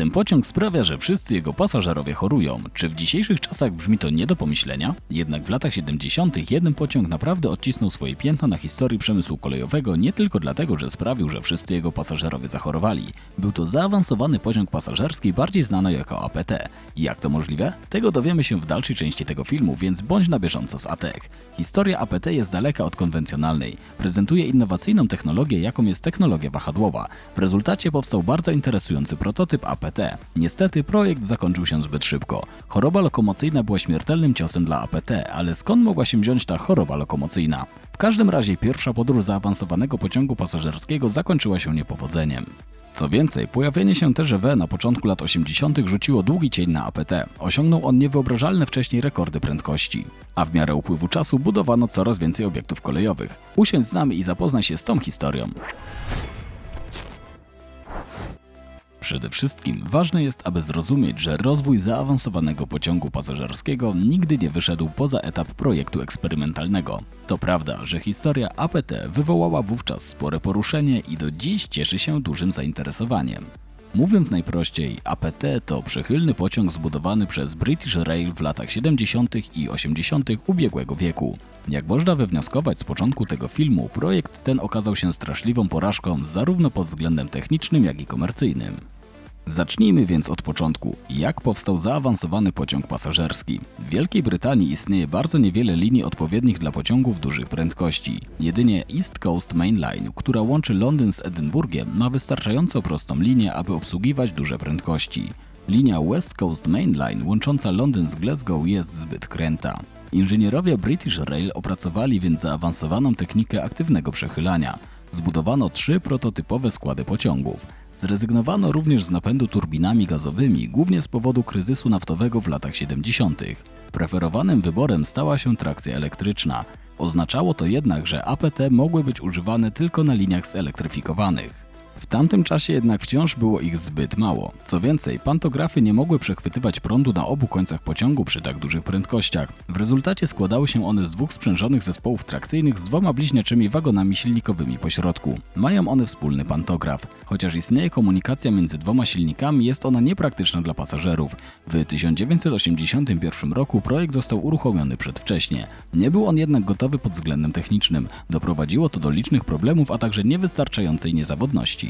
Ten pociąg sprawia, że wszyscy jego pasażerowie chorują. Czy w dzisiejszych czasach brzmi to nie do pomyślenia? Jednak w latach 70. jeden pociąg naprawdę odcisnął swoje piętno na historii przemysłu kolejowego nie tylko dlatego, że sprawił, że wszyscy jego pasażerowie zachorowali. Był to zaawansowany pociąg pasażerski, bardziej znany jako APT. Jak to możliwe? Tego dowiemy się w dalszej części tego filmu, więc bądź na bieżąco z ATEK. Historia APT jest daleka od konwencjonalnej. Prezentuje innowacyjną technologię, jaką jest technologia wahadłowa. W rezultacie powstał bardzo interesujący prototyp APT. Niestety projekt zakończył się zbyt szybko. Choroba lokomocyjna była śmiertelnym ciosem dla APT, ale skąd mogła się wziąć ta choroba lokomocyjna? W każdym razie pierwsza podróż zaawansowanego pociągu pasażerskiego zakończyła się niepowodzeniem. Co więcej, pojawienie się TGV na początku lat 80. rzuciło długi cień na APT. Osiągnął on niewyobrażalne wcześniej rekordy prędkości. A w miarę upływu czasu budowano coraz więcej obiektów kolejowych. Usiądź z nami i zapoznaj się z tą historią. Przede wszystkim ważne jest, aby zrozumieć, że rozwój zaawansowanego pociągu pasażerskiego nigdy nie wyszedł poza etap projektu eksperymentalnego. To prawda, że historia APT wywołała wówczas spore poruszenie i do dziś cieszy się dużym zainteresowaniem. Mówiąc najprościej, APT to przychylny pociąg zbudowany przez British Rail w latach 70. i 80. ubiegłego wieku. Jak można wywnioskować z początku tego filmu, projekt ten okazał się straszliwą porażką zarówno pod względem technicznym, jak i komercyjnym. Zacznijmy więc od początku. Jak powstał zaawansowany pociąg pasażerski? W Wielkiej Brytanii istnieje bardzo niewiele linii odpowiednich dla pociągów dużych prędkości. Jedynie East Coast Main Line, która łączy Londyn z Edynburgiem, ma wystarczająco prostą linię, aby obsługiwać duże prędkości. Linia West Coast Main Line łącząca Londyn z Glasgow jest zbyt kręta. Inżynierowie British Rail opracowali więc zaawansowaną technikę aktywnego przechylania. Zbudowano trzy prototypowe składy pociągów. Zrezygnowano również z napędu turbinami gazowymi, głównie z powodu kryzysu naftowego w latach 70. Preferowanym wyborem stała się trakcja elektryczna. Oznaczało to jednak, że APT mogły być używane tylko na liniach zelektryfikowanych. W tamtym czasie jednak wciąż było ich zbyt mało. Co więcej, pantografy nie mogły przechwytywać prądu na obu końcach pociągu przy tak dużych prędkościach. W rezultacie składały się one z dwóch sprzężonych zespołów trakcyjnych z dwoma bliźniaczymi wagonami silnikowymi po środku. Mają one wspólny pantograf. Chociaż istnieje komunikacja między dwoma silnikami, jest ona niepraktyczna dla pasażerów. W 1981 roku projekt został uruchomiony przedwcześnie. Nie był on jednak gotowy pod względem technicznym. Doprowadziło to do licznych problemów, a także niewystarczającej niezawodności.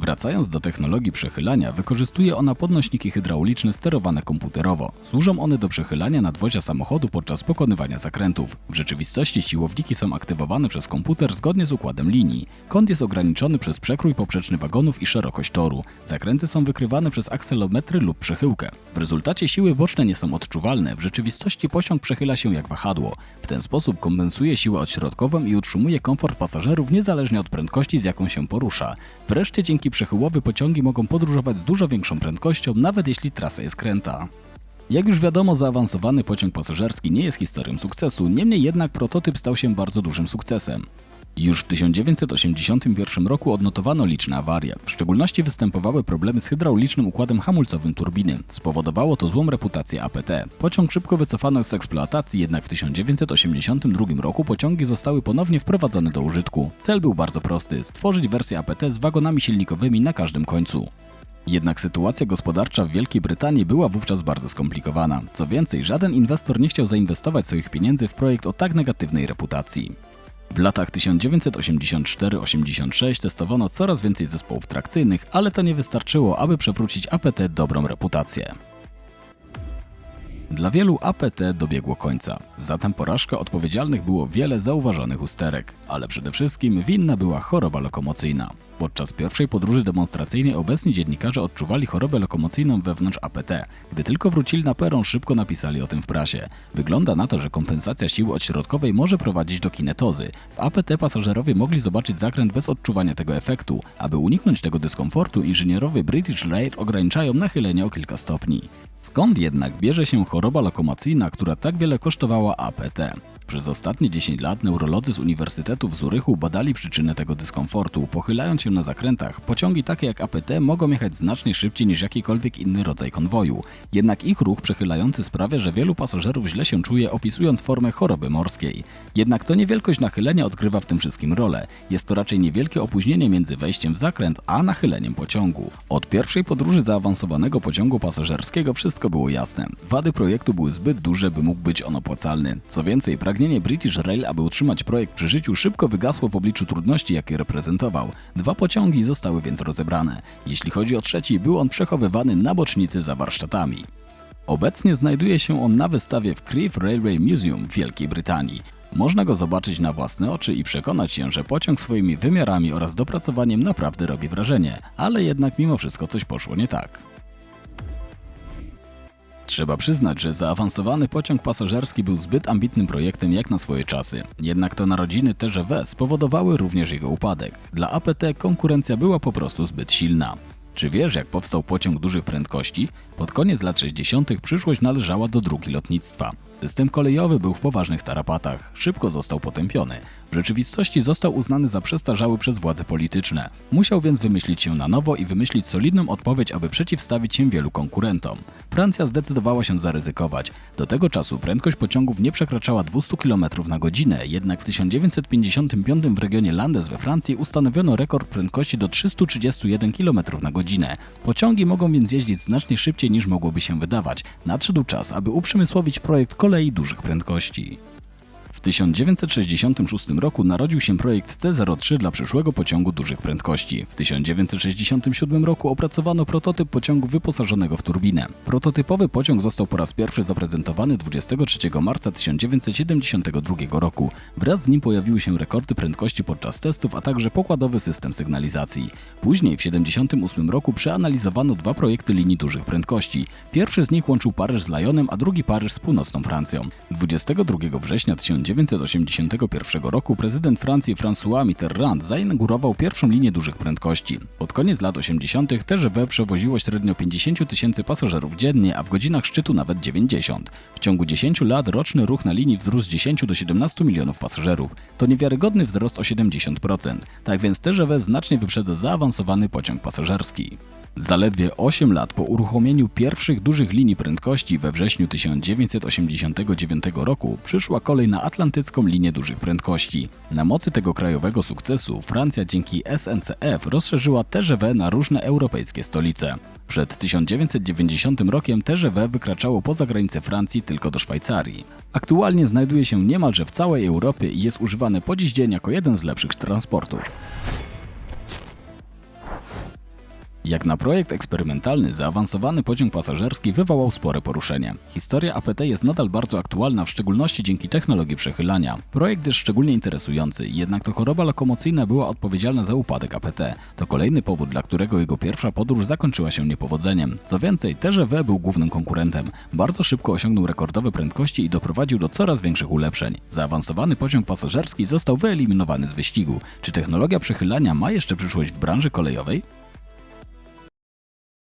Wracając do technologii przechylania, wykorzystuje ona podnośniki hydrauliczne sterowane komputerowo. Służą one do przechylania nadwozia samochodu podczas pokonywania zakrętów. W rzeczywistości siłowniki są aktywowane przez komputer zgodnie z układem linii. Kąt jest ograniczony przez przekrój poprzeczny wagonów i szerokość toru. Zakręty są wykrywane przez akselometry lub przechyłkę. W rezultacie siły boczne nie są odczuwalne. W rzeczywistości pociąg przechyla się jak wahadło. W ten sposób kompensuje siłę odśrodkową i utrzymuje komfort pasażerów niezależnie od prędkości, z jaką się porusza. Wreszcie dzięki przechyłowi pociągi mogą podróżować z dużo większą prędkością, nawet jeśli trasa jest kręta. Jak już wiadomo, zaawansowany pociąg pasażerski nie jest historią sukcesu, niemniej jednak prototyp stał się bardzo dużym sukcesem. Już w 1981 roku odnotowano liczne awarie. W szczególności występowały problemy z hydraulicznym układem hamulcowym turbiny. Spowodowało to złą reputację APT. Pociąg szybko wycofano z eksploatacji, jednak w 1982 roku pociągi zostały ponownie wprowadzone do użytku. Cel był bardzo prosty: stworzyć wersję APT z wagonami silnikowymi na każdym końcu. Jednak sytuacja gospodarcza w Wielkiej Brytanii była wówczas bardzo skomplikowana. Co więcej, żaden inwestor nie chciał zainwestować swoich pieniędzy w projekt o tak negatywnej reputacji. W latach 1984-86 testowano coraz więcej zespołów trakcyjnych, ale to nie wystarczyło, aby przewrócić APT dobrą reputację. Dla wielu APT dobiegło końca. Za tę porażkę odpowiedzialnych było wiele zauważonych usterek, ale przede wszystkim winna była choroba lokomocyjna. Podczas pierwszej podróży demonstracyjnej obecni dziennikarze odczuwali chorobę lokomocyjną wewnątrz APT. Gdy tylko wrócili na peron, szybko napisali o tym w prasie. Wygląda na to, że kompensacja siły odśrodkowej może prowadzić do kinetozy. W APT pasażerowie mogli zobaczyć zakręt bez odczuwania tego efektu. Aby uniknąć tego dyskomfortu, inżynierowie British Rail ograniczają nachylenie o kilka stopni. Skąd jednak bierze się choroba choroba lokomocyjna, która tak wiele kosztowała APT. Przez ostatnie 10 lat neurolodzy z Uniwersytetu w Zurychu badali przyczynę tego dyskomfortu. Pochylając się na zakrętach, pociągi takie jak APT mogą jechać znacznie szybciej niż jakikolwiek inny rodzaj konwoju. Jednak ich ruch przechylający sprawia, że wielu pasażerów źle się czuje, opisując formę choroby morskiej. Jednak to nie wielkość nachylenia odgrywa w tym wszystkim rolę. Jest to raczej niewielkie opóźnienie między wejściem w zakręt a nachyleniem pociągu. Od pierwszej podróży zaawansowanego pociągu pasażerskiego wszystko było jasne. Wady projektu były zbyt duże, by mógł być on opłacalny. Co więcej, pragnienie British Rail, aby utrzymać projekt przy życiu, szybko wygasło w obliczu trudności, jakie reprezentował. Dwa pociągi zostały więc rozebrane. Jeśli chodzi o trzeci, był on przechowywany na bocznicy za warsztatami. Obecnie znajduje się on na wystawie w Crieff Railway Museum w Wielkiej Brytanii. Można go zobaczyć na własne oczy i przekonać się, że pociąg swoimi wymiarami oraz dopracowaniem naprawdę robi wrażenie, ale jednak mimo wszystko coś poszło nie tak. Trzeba przyznać, że zaawansowany pociąg pasażerski był zbyt ambitnym projektem jak na swoje czasy. Jednak to narodziny TGV spowodowały również jego upadek. Dla APT konkurencja była po prostu zbyt silna. Czy wiesz, jak powstał pociąg dużych prędkości? Pod koniec lat 60. przyszłość należała do dróg i lotnictwa. System kolejowy był w poważnych tarapatach, szybko został potępiony. W rzeczywistości został uznany za przestarzały przez władze polityczne. Musiał więc wymyślić się na nowo i wymyślić solidną odpowiedź, aby przeciwstawić się wielu konkurentom. Francja zdecydowała się zaryzykować. Do tego czasu prędkość pociągów nie przekraczała 200 km na godzinę, jednak w 1955 w regionie Landes we Francji ustanowiono rekord prędkości do 331 km na godzinę. Pociągi mogą więc jeździć znacznie szybciej niż mogłoby się wydawać. Nadszedł czas, aby uprzemysłowić projekt kolei dużych prędkości. W 1966 roku narodził się projekt C03 dla przyszłego pociągu dużych prędkości. W 1967 roku opracowano prototyp pociągu wyposażonego w turbinę. Prototypowy pociąg został po raz pierwszy zaprezentowany 23 marca 1972 roku. Wraz z nim pojawiły się rekordy prędkości podczas testów, a także pokładowy system sygnalizacji. Później w 1978 roku przeanalizowano dwa projekty linii dużych prędkości. Pierwszy z nich łączył Paryż z Lyonem, a drugi Paryż z północną Francją. 22 września 1981 roku prezydent Francji François Mitterrand zainaugurował pierwszą linię dużych prędkości. Pod koniec lat 80. TGV przewoziło średnio 50 tysięcy pasażerów dziennie, a w godzinach szczytu nawet 90. W ciągu 10 lat roczny ruch na linii wzrósł z 10 do 17 milionów pasażerów. To niewiarygodny wzrost o 70%. Tak więc TGV znacznie wyprzedza zaawansowany pociąg pasażerski. Zaledwie 8 lat po uruchomieniu pierwszych dużych linii prędkości we wrześniu 1989 roku przyszła kolej na atlantycką linię dużych prędkości. Na mocy tego krajowego sukcesu Francja dzięki SNCF rozszerzyła TGV na różne europejskie stolice. Przed 1990 rokiem TGV wykraczało poza granice Francji tylko do Szwajcarii. Aktualnie znajduje się niemalże w całej Europie i jest używane po dziś dzień jako jeden z lepszych transportów. Jak na projekt eksperymentalny, zaawansowany pociąg pasażerski wywołał spore poruszenie. Historia APT jest nadal bardzo aktualna, w szczególności dzięki technologii przechylania. Projekt jest szczególnie interesujący, jednak to choroba lokomocyjna była odpowiedzialna za upadek APT. To kolejny powód, dla którego jego pierwsza podróż zakończyła się niepowodzeniem. Co więcej, TGV był głównym konkurentem. Bardzo szybko osiągnął rekordowe prędkości i doprowadził do coraz większych ulepszeń. Zaawansowany pociąg pasażerski został wyeliminowany z wyścigu. Czy technologia przechylania ma jeszcze przyszłość w branży kolejowej?